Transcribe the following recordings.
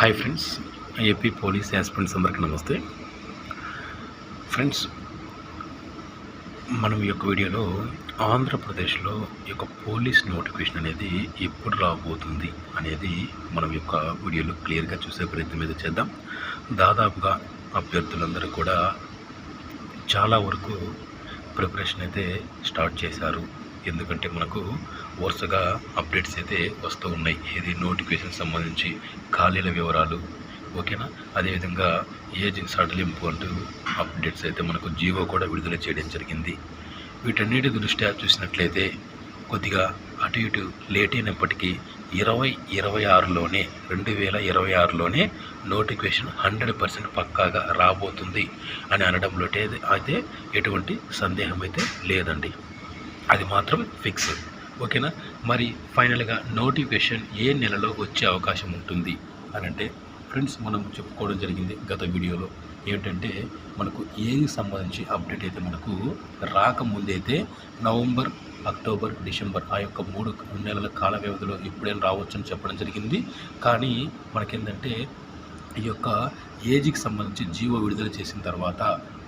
Hi friends AP police aspirants అందరికీ నమస్తే. Friends మనం ఈ యొక్క వీడియోలో ఆంధ్రప్రదేశ్లో ఈ యొక్క పోలీస్ నోటిఫికేషన్ అనేది ఎప్పుడు రాబోతుంది అనేది మనం ఈ యొక్క వీడియోలో క్లియర్గా చూసే ప్రయత్నం మీద చేద్దాం. దాదాపుగా అభ్యర్థులందరూ కూడా చాలా వరకు ప్రిపరేషన్ అయితే స్టార్ట్ చేశారు. ఎందుకంటే మనకు వరుసగా అప్డేట్స్ అయితే వస్తూ ఉన్నాయి. ఇది నోటిఫికేషన్ సంబంధించి ఖాళీల వివరాలు ఓకేనా? అదేవిధంగా ఏజ్ సడలింపు అంటూ అప్డేట్స్ అయితే మనకు జీవో కూడా విడుదల చేయడం జరిగింది. వీటన్నిటి దృష్ట్యా చూసినట్లయితే కొద్దిగా అటు ఇటు లేట్ అయినప్పటికీ ఇరవై ఇరవై ఆరులోనే రెండు వేల ఇరవై ఆరులోనే నోటిఫికేషన్ హండ్రెడ్ పర్సెంట్ పక్కాగా రాబోతుంది అని అనడంలో అయితే ఎటువంటి సందేహం అయితే లేదండి. అది మాత్రం ఫిక్స్ ఓకేనా? మరి ఫైనల్గా నోటిఫికేషన్ ఏ నెలలో వచ్చే అవకాశం ఉంటుంది అని అంటే ఫ్రెండ్స్ మనం చెప్పుకోవడం జరిగింది గత వీడియోలో ఏంటంటే మనకు ఏది సంబంధించి అప్డేట్ అయితే మనకు రాకముందైతే నవంబర్ అక్టోబర్ డిసెంబర్ ఆ యొక్క మూడు నెలల కాల వ్యవధిలో ఎప్పుడైనా రావచ్చు అని చెప్పడం జరిగింది. కానీ మనకేంటంటే ఈ యొక్క ఏజ్కి సంబంధించి జీవో విడుదల చేసిన తర్వాత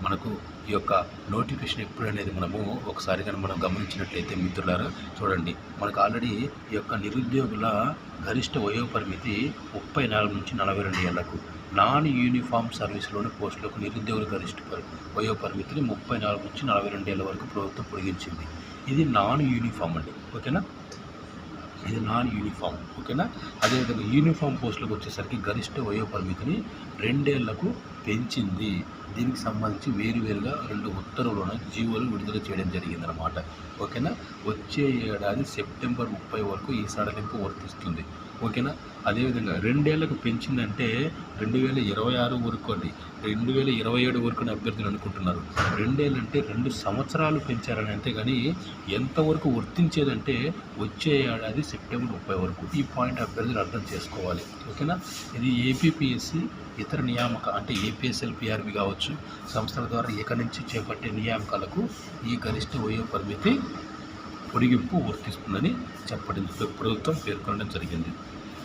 మనకు ఈ యొక్క నోటిఫికేషన్ ఎప్పుడు అనేది మనము ఒకసారి కానీ మనం గమనించినట్లయితే మిత్రులారా చూడండి. మనకు ఆల్రెడీ ఈ యొక్క నిరుద్యోగుల గరిష్ట వయో పరిమితి ముప్పై నాలుగు నుంచి నలభై రెండు ఏళ్ళకు. నాన్ యూనిఫామ్ సర్వీస్లోని పోస్టులకు నిరుద్యోగుల గరిష్ట పరి వయో పరిమితిని ముప్పై నాలుగు నుంచి నలభై రెండు ఏళ్ళ వరకు ప్రభుత్వం పొడిగించింది. ఇది నాన్ యూనిఫామ్ అండి. ఓకేనా? ఇది నాన్ యూనిఫామ్. ఓకేనా? అదేవిధంగా యూనిఫామ్ పోస్టులకు వచ్చేసరికి గరిష్ట వయో పరిమితిని రెండేళ్ళకు పెంచింది. దీనికి సంబంధించి వేరువేరుగా రెండు ఉత్తర్వులను జీవోలు విడుదల చేయడం జరిగిందనమాట ఓకేనా? వచ్చే ఏడాది సెప్టెంబర్ ముప్పై వరకు ఈ సడలింపు వర్తిస్తుంది. ఓకేనా? అదేవిధంగా రెండేళ్ళకు పెంచిందంటే రెండు వేల ఇరవై ఆరు వరకు అండి. రెండు వేల ఇరవై ఏడు వరకు అని అభ్యర్థులు అనుకుంటున్నారు. రెండేళ్ళు అంటే రెండు సంవత్సరాలు పెంచారని అంతే కానీ ఎంతవరకు వర్తించేదంటే వచ్చే ఏడాది సెప్టెంబర్ ముప్పై వరకు. ఈ పాయింట్ అభ్యర్థులు అర్థం చేసుకోవాలి. ఓకేనా? ఇది ఏపీపీఎస్సి ఇతర నియామక అంటే ఏపీఎస్ఎల్ పీఆర్బీ కావచ్చు సంస్థల ద్వారా ఇక నుంచి చేపట్టే నియామకాలకు ఈ గరిష్ట వయో పరిమితి పొడిగింపు వర్తిస్తుందని చెప్పడం ప్రభుత్వం పేర్కొనడం జరిగింది.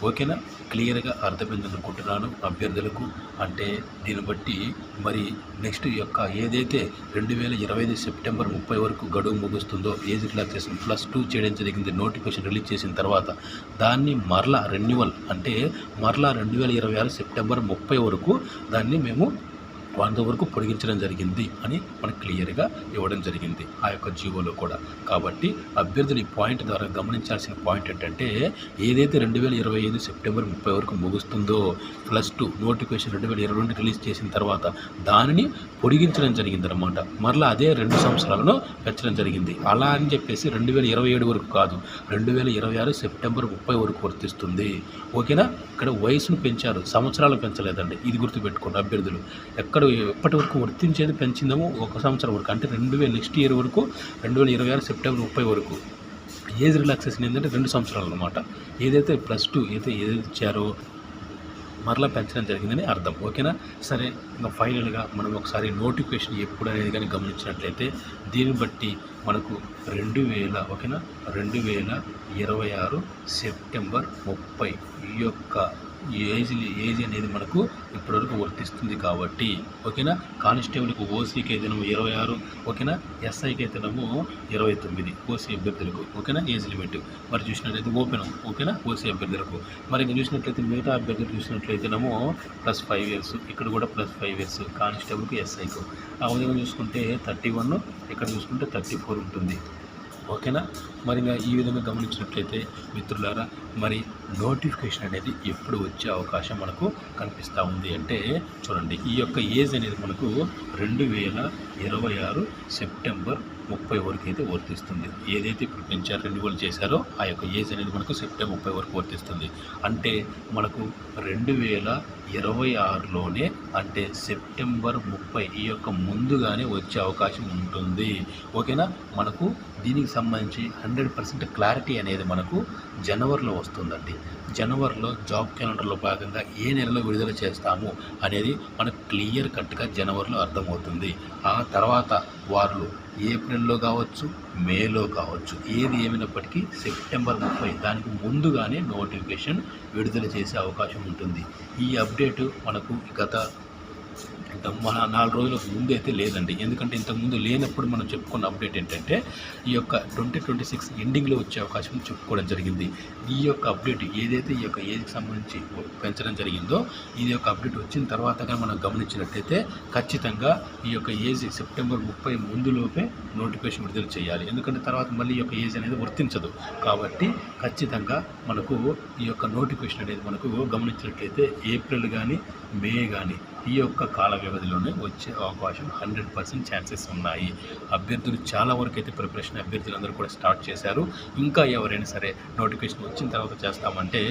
ఓకేనా? క్లియర్గా అర్థమైందనుకుంటున్నాను అభ్యర్థులకు. అంటే దీన్ని బట్టి మరి నెక్స్ట్ యొక్క ఏదైతే రెండు వేల ఇరవై ఐదు సెప్టెంబర్ ముప్పై వరకు గడువు ముగుస్తుందో ఏజ్ రిలాక్సేషన్ ప్లస్ టూ చేయడం జరిగింది నోటిఫికేషన్ రిలీజ్ చేసిన తర్వాత దాన్ని మరలా రెన్యువల్ అంటే మరలా రెండు వేల ఇరవై ఆరు సెప్టెంబర్ ముప్పై వరకు దాన్ని మేము వంద వరకు పొడిగించడం జరిగింది అని మనకు క్లియర్గా ఇవ్వడం జరిగింది ఆ యొక్క జీవోలో కూడా. కాబట్టి అభ్యర్థులు ఈ పాయింట్ ద్వారా గమనించాల్సిన పాయింట్ ఏంటంటే ఏదైతే రెండు వేల ఇరవై ఐదు సెప్టెంబర్ ముప్పై వరకు ముగుస్తుందో ప్లస్ టూ నోటిఫికేషన్ రెండు వేల ఇరవై రెండు రిలీజ్ చేసిన తర్వాత దానిని పొడిగించడం జరిగింది అనమాట మరలా అదే రెండు సంవత్సరాలను పెంచడం జరిగింది. అలా అని చెప్పేసి రెండు వేల ఇరవై ఏడు వరకు కాదు రెండు వేల ఇరవై ఆరు సెప్టెంబర్ ముప్పై వరకు వర్తిస్తుంది. ఓకేనా? ఇక్కడ వయసును పెంచారు సంవత్సరాలు పెంచలేదండి. ఇది గుర్తుపెట్టుకోండి అభ్యర్థులు. ఎక్కడ ఎప్పటి వరకు వర్తించేది పెంచిందేమో ఒక సంవత్సరం వరకు అంటే రెండు వేల నెక్స్ట్ ఇయర్ వరకు రెండు వేల ఇరవై ఆరు సెప్టెంబర్ ముప్పై వరకు. ఏజ్ రిలాక్సేషన్ ఏంటంటే రెండు సంవత్సరాలు అనమాట ఏదైతే ప్లస్ టూ ఏదైతే ఏదైతే ఇచ్చారో మరలా పెంచడం జరిగిందని అర్థం. ఓకేనా? సరే ఇంకా ఫైనల్గా మనం ఒకసారి నోటిఫికేషన్ ఎప్పుడు అనేది కానీ గమనించినట్లయితే దీన్ని బట్టి మనకు రెండు వేల ఓకేనా? రెండు వేల ఇరవై ఆరు సెప్టెంబర్ ముప్పై ఈ యొక్క ఏజ్ ఏజ్ అనేది మనకు ఇప్పటివరకు వర్తిస్తుంది కాబట్టి ఓకేనా? కానిస్టేబుల్కి ఓసీకి అయితేనేమో ఇరవై ఆరు ఓకేనా? ఎస్ఐకి అయితేనేమో ఇరవై తొమ్మిది ఓసీ అభ్యర్థులకు ఓకేనా? Age limit. మరి చూసినట్లయితే ఓపెన్ ఓకేనా? ఓసీ అభ్యర్థులకు. మరి ఇంకా చూసినట్లయితే మిగతా అభ్యర్థులు చూసినట్లయితేనేమో ప్లస్ ఫైవ్ ఇయర్స్ ఇక్కడ కూడా ప్లస్ ఫైవ్ ఇయర్స్ కానిస్టేబుల్కి ఎస్ఐకు. ఆ విధంగా చూసుకుంటే థర్టీ వన్ ఇక్కడ చూసుకుంటే థర్టీ ఫోర్ ఉంటుంది ఓకేనా? మరి ఇంకా ఈ విధంగా గమనించినట్లయితే మిత్రులారా మరి నోటిఫికేషన్ అనేది ఎప్పుడు వచ్చే అవకాశం మనకు కనిపిస్తూ ఉంది అంటే చూడండి ఈ యొక్క ఏజ్ అనేది మనకు రెండు వేల ఇరవై ఆరు సెప్టెంబర్ ముప్పై వరకు అయితే వర్తిస్తుంది. ఏదైతే ఇప్పుడు పెంచారు రెన్యువల్ చేశారో ఆ యొక్క ఏజ్ అనేది మనకు సెప్టెంబర్ ముప్పై వరకు వర్తిస్తుంది. అంటే మనకు రెండు వేల ఇరవై ఆరులోనే అంటే సెప్టెంబర్ ముప్పై ఈ యొక్క ముందుగానే వచ్చే అవకాశం ఉంటుంది. ఓకేనా? మనకు దీనికి సంబంధించి హండ్రెడ్ పర్సెంట్ క్లారిటీ అనేది మనకు జనవరిలో వస్తుందండి. జనవరిలో జాబ్ క్యాలెండర్లో భాగంగా ఏ నెలలో విడుదల చేస్తాము అనేది మనకు క్లియర్ కట్గా జనవరిలో అర్థమవుతుంది. ఆ తర్వాత వారు ఏప్రిల్లో కావచ్చు మేలో కావచ్చు ఏది ఏమైనప్పటికీ సెప్టెంబర్ ముప్పై దానికి ముందుగానే నోటిఫికేషన్ విడుదల చేసే అవకాశం ఉంటుంది. ఈ అప్డేట్ మనకు గత ఇంత మన నాలుగు రోజులకు ముందు అయితే లేదండి. ఎందుకంటే ఇంతకుముందు లేనప్పుడు మనం చెప్పుకున్న అప్డేట్ ఏంటంటే ఈ యొక్క ట్వంటీ ట్వంటీ సిక్స్ ఎండింగ్లో వచ్చే అవకాశం చెప్పుకోవడం జరిగింది. ఈ యొక్క అప్డేట్ ఏదైతే ఈ యొక్క ఏజ్కి సంబంధించి పెంచడం జరిగిందో ఇది యొక్క అప్డేట్ వచ్చిన తర్వాత కానీ మనం గమనించినట్టయితే ఖచ్చితంగా ఈ యొక్క ఏజ్ సెప్టెంబర్ ముప్పై ముందులోపే నోటిఫికేషన్ విడుదల చేయాలి. ఎందుకంటే తర్వాత మళ్ళీ ఈ యొక్క ఏజ్ అనేది వర్తించదు. కాబట్టి ఖచ్చితంగా మనకు ఈ యొక్క నోటిఫికేషన్ అనేది మనకు గమనించినట్లయితే ఏప్రిల్ కానీ మే కానీ ఈ యొక్క కాల వ్యవధిలోనే వచ్చే అవకాశం హండ్రెడ్ పర్సెంట్ ఛాన్సెస్ ఉన్నాయి. అభ్యర్థులు చాలా వరకు అయితే ప్రిపరేషన్ అభ్యర్థులందరూ కూడా స్టార్ట్ చేశారు. ఇంకా ఎవరైనా సరే నోటిఫికేషన్ వచ్చిన తర్వాత చేస్తామంటే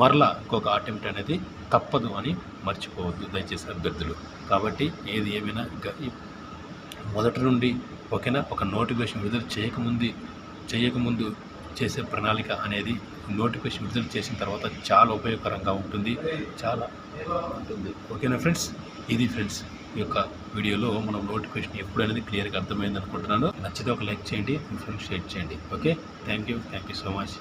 మరలా ఇంకొక అటెంప్ట్ అనేది తప్పదు అని మర్చిపోవద్దు దయచేసి అభ్యర్థులు. కాబట్టి ఏది ఏమైనా మొదటి నుండి ఓకేనా? ఒక నోటిఫికేషన్ విడుదల చేయకముందు చేయకముందు చేసే ప్రణాళిక అనేది నోటిఫికేషన్ విడుదల చేసిన తర్వాత చాలా ఉపయోగకరంగా ఉంటుంది. చాలా ఉంటుంది. ఓకేనా ఫ్రెండ్స్? ఇది ఫ్రెండ్స్ ఈ యొక్క వీడియోలో మనం నోటిఫికేషన్ ఎప్పుడు అనేది క్లియర్గా అర్థమైంది అనుకుంటున్నాను నచ్చితే ఒక లైక్ చేయండి మీ ఫ్రెండ్స్ షేర్ చేయండి. Okay? Thank you. Thank you so much.